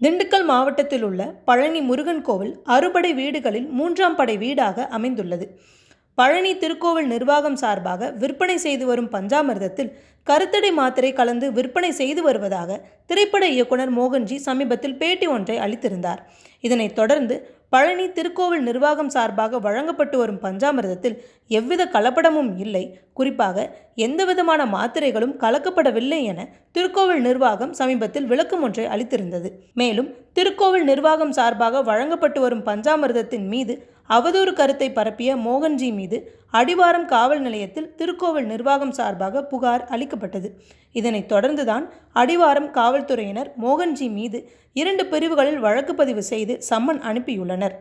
திண்டுக்கல் மாவட்டத்தில் உள்ள பழனி முருகன் கோவில் அறுபடை வீடுகளில் மூன்றாம் படை வீடாக அமைந்துள்ளது. பழனி திருக்கோவில் நிர்வாகம் சார்பாக விற்பனை செய்து வரும் பஞ்சாமிர்தத்தில் கருத்தடை மாத்திரை கலந்து விற்பனை செய்து வருவதாக திரைப்பட இயக்குனர் மோகன்ஜி சமீபத்தில் பேட்டி ஒன்றை அளித்திருந்தார். இதனைத் தொடர்ந்து பழனி திருக்கோவில் நிர்வாகம் சார்பாக வழங்கப்பட்டு வரும் பஞ்சாமிர்தத்தில் எவ்வித கலப்படமும் இல்லை. குறிப்பாக எந்தவிதமான மாத்திரைகளும் கலக்கப்படவில்லை என திருக்கோவில் நிர்வாகம் சமீபத்தில் விளக்கம் ஒன்றை அளித்திருந்தது. மேலும் திருக்கோவில் நிர்வாகம் சார்பாக வழங்கப்பட்டு வரும் பஞ்சாமிர்தத்தின் மீது அவதூறு கருத்தை பரப்பிய மோகன்ஜி மீது அடிவாரம் காவல் நிலையத்தில் திருக்கோவில் நிர்வாகம் சார்பாக புகார் அளிக்கப்பட்டது. இதனைத் தொடர்ந்துதான் அடிவாரம் காவல்துறையினர் மோகன்ஜி மீது இரண்டு பிரிவுகளில் வழக்கு பதிவு செய்து சம்மன் அனுப்பியுள்ளனர்.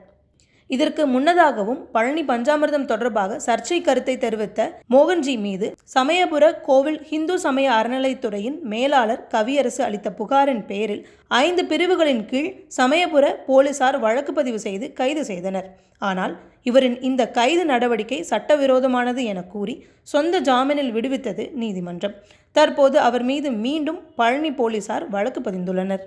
இதற்கு முன்னதாகவும் பழனி பஞ்சாமிர்தம் தொடர்பாக சர்ச்சை கருத்தை தெரிவித்த மோகன்ஜி மீது சமயபுர கோவில் இந்து சமய அறநிலைத்துறையின் மேலாளர் கவியரசு அளித்த புகாரின் பேரில் ஐந்து பிரிவுகளின் கீழ் சமயபுர போலீசார் வழக்கு பதிவு செய்து கைது செய்தனர். ஆனால் இவரின் இந்த கைது நடவடிக்கை சட்டவிரோதமானது என கூறி சொந்த ஜாமீனில் விடுவித்தது நீதிமன்றம். தற்போது அவர் மீது மீண்டும் பழனி போலீசார் வழக்கு பதிந்துள்ளனர்.